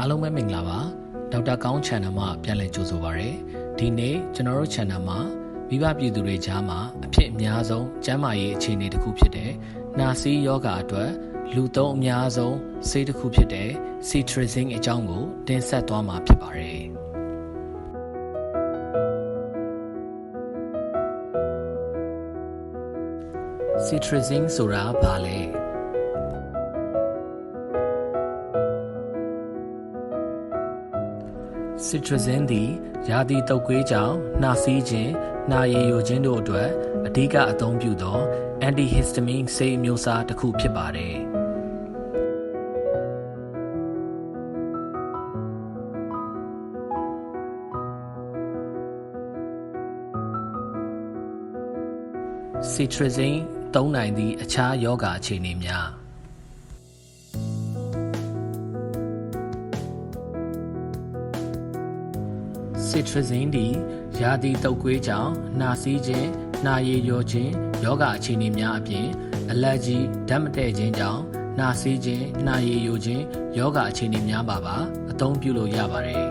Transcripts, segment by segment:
အားလုံးပဲမင်္ဂလာပါဒေါက်တာကောင်း channel မှာပြန်လည်ကြိုဆိုပါရစေဒီနေ့ကျွန်တော်တို့ channel မှာမိဘပြည်သူတွေကြားမှာအဖြစ်အများဆုံးကျန်းမာရေးအခြေအနေတစ်ခုဖြစ်တဲ့နာစီယောဂအတွက်လူသုံးအများဆုံးဆေးတစ်ခုဖြစ်တဲ့ Citrizine အကြောင်းကိုတင်ဆက်သွားမှာဖြစ်ပါတယ် Citrizine ဆိုတာဘာလဲ Citrizine သည်ရာသီတုပ်ကွေးကြောင့်နှာစေးခြင်း၊နှာရည်ယိုခြင်းတို့အတွက်အဓိကအသုံးပြုသော antihistamine ဆေးအမျိုးအစားတစ်ခုဖြစ်ပါတယ်။ Citrizine သုံးနိုင်သည့်အခြားယောဂအခြေအနေများ Citrizine သည်ရာသီတုပ်ကွေးကြောင့်နှာစေးခြင်း၊နှာရည်လျော်ခြင်းယောဂအခြေအနေများအပြင်အလက်ဂျီဓာတ်မတည့်ခြင်းကြောင့်နှာစေးခြင်း၊နှာရည်ယိုခြင်းယောဂအခြေအနေများပါပါအသုံးပြုလို့ရပါတယ်။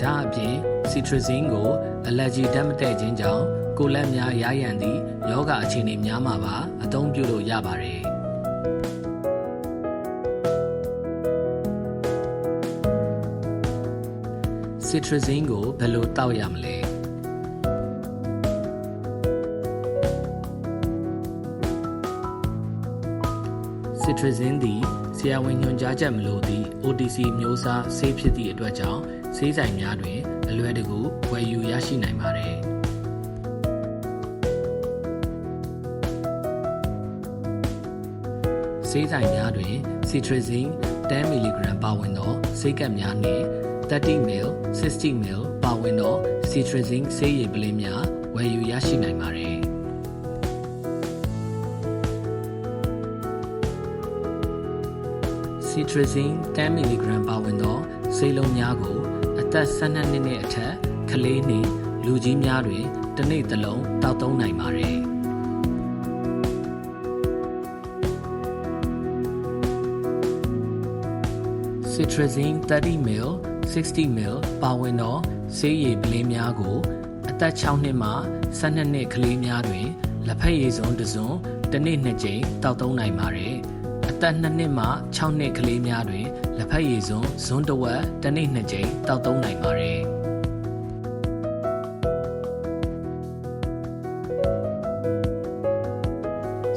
ဒါအပြင် Citrizine ကိုအလက်ဂျီဓာတ်မတည့်ခြင်းကြောင့်ကိုယ်လက်များရရန်သည့်ယောဂအခြေအနေများမှာပါအသုံးပြုလို့ရပါတယ်။ Citrizine ကိုဘယ်လိုတောက်ရမလဲ Citrizine သည်ဆရာဝန်ညွှန်ကြားချက်မလိုသည့် OTC မျိုးစားဆေးဖြစ်သည့်အတွက်ကြောင့်ဆေးဆိုင်များတွင်အလွယ်တကူဝယ်ယူရရှိနိုင်ပါတယ်ဆေးဆိုင်များတွင် Citrizine 10mg ပါဝင်သောဆေးကပ်များနှင့် 30 ml 60 ml ပါဝင်သော Citrizine ဆေးရည်ပလင်းများဝယ်ယူရရှိနိုင်ပါတယ် Citrizine 10mg ပါဝင်သောဆေးလုံးများကို အသက်12နှစ်နဲ့အထက်ကလေးနှင့်လူကြီးများတွင်တစ်နေ့တစ်လုံးတောက်သုံးနိုင်ပါတယ်။ Citrizine 30ml 60ml ပါဝင်သောဆေးရည်ပလင်းများကို အသက်6နှစ်မှ12နှစ်ကလေးများတွင်လက်ဖက်ရည်စွန်းတစ်စွန်းတစ်နေ့နှစ်ကြိမ်တောက်သုံးနိုင်ပါတယ်။အသက်2နှစ်မှ6နှစ်ကလေးများတွင်လက်ဖက်ရည်စွန်းဇွန်းတစ်ဝက်တစ်နေ့နှစ်ကြိမ်တောက်သုံးနိုင်ပါတယ်။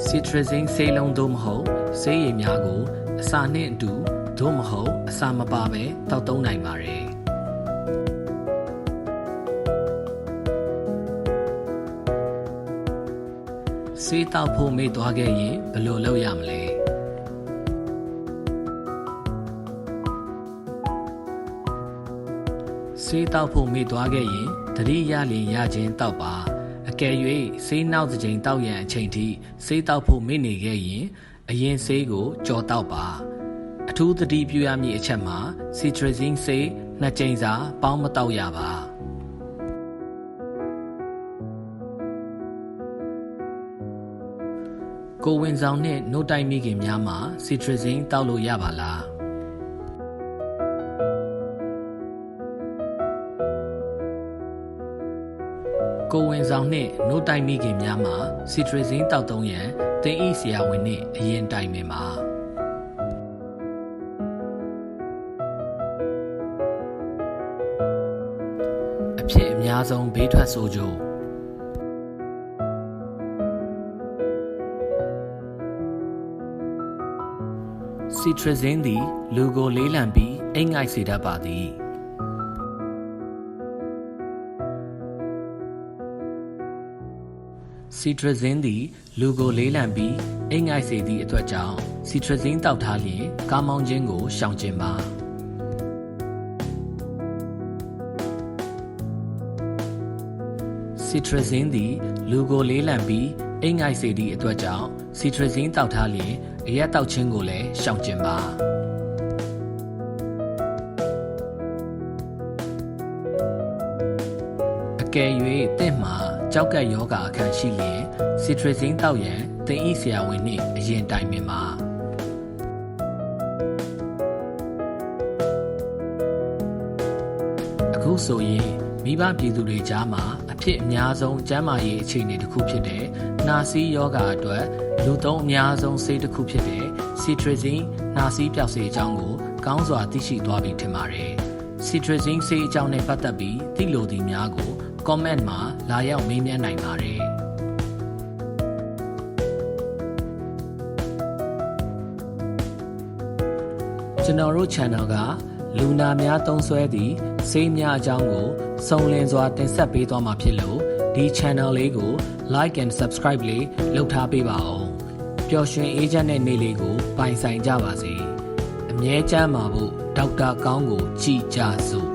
Citrizine ဆေးလုံးသို့မဟုတ်ဆေးရည်များကိုအစာနှင့်အတူ သို့မဟုတ်အစာမပါဘဲတောက်သုံးနိုင်ပါတယ်ဆေးတောက်ဖို့မေ့သွားခဲ့ရင်ဘယ်လိုလုပ်ရမလဲဆေးတောက်ဖို့မေ့သွားခဲ့ရင်သတိရလျင်ရခြင်းတောက်ပါအကယ်၍ဆေးနောက်တစ်ချိန်တောက်ရန်အချိန်ထိဆေးတောက်ဖို့မေ့နေခဲ့ရင်အရင်ဆေးကိုကြော်တောက်ပါ အထူးသတိပြုရမည့်အချက်မှာ Citrizine ဆေးနှစ်ကြိမ်စာ ပေါင်းမတောက်ရပါကိုဝင်ဆောင်နှင့်နှုတ်တိုက်မိခင်များမှာ Citrizine တောက်လို့ရပါလားကိုဝင်ဆောင်နှင့်နှုတ်တိုက်မိခင်များမှာ Citrizine တောက်သုံးရန်တင်ဤဆရာဝန်နှင့်အရင်တိုင်ပင်ပါ များဆုံးဘေးထွက်ဆိုးကျိုး Citrizine သည် လူကိုလေးလံပြီးအိမ်ငိုက်စေတတ်ပါသည် Citrizine သည်လူကိုလေးလံပြီးအိမ်ငိုက်စေသည့်အတွက်ကြောင့် Citrizine တောက်ထားလျင်ကားမောင်းခြင်းကိုရှောင်ကျဉ်ပါ Citrizine သည်လူကိုလေးလံပြီးအိမ်ငိုက်စေသည့်အတွက်ကြောင့် Citrizine တောက်ထားလျင်အရက်တောက်ခြင်းကိုလည်းရှောင်ကျဉ်ပါအကယ်၍တင့်မှာကြောက်ကက်ယောဂါအခန့်ရှိလျင် Citrizine တောက်ရန်သင်ဤဆရာဝန်နှင့်အရင်တိုင်ပင်ပါအခုဆိုရင်မိဘပြည်သူတွေကြားမှာအ ဖြစ်အများဆုံးကျန်းမာရေးအခြေအနေတစ်ခုဖြစ်တဲ့နှာစီးယောဂအတွက်လူသုံးအများဆုံးဆေးတစ်ခုဖြစ်တဲ့ Cetirizine နှာစီးပျောက်စေအကြောင်းကိုကောင်းစွာသိရှိသွားပြီထင်ပါတယ်။ Cetirizine ဆေးအကြောင်းနဲ့ပတ်သက်ပြီးသိလိုသူများကို comment မှာလာရောက်မေးမြန်းနိုင်ပါတယ်။ကျွန်တော်တို့ channel က လူနာများသုံးစွဲသည့်ဆေးများအကြောင်းကိုစုံလင်စွာတင်ဆက်ပေးသွားမှာဖြစ်လို့ဒီ channel လေးကို like and subscribe လေးလုပ်ထားပေးပါဦးပျော်ရွှင်အေးချမ်းတဲ့နေ့လေးကိုပိုင်ဆိုင်ကြပါစေအမြဲတမ်းပါဖို့ဒေါက်တာကောင်းကိုကြည်ကြစို့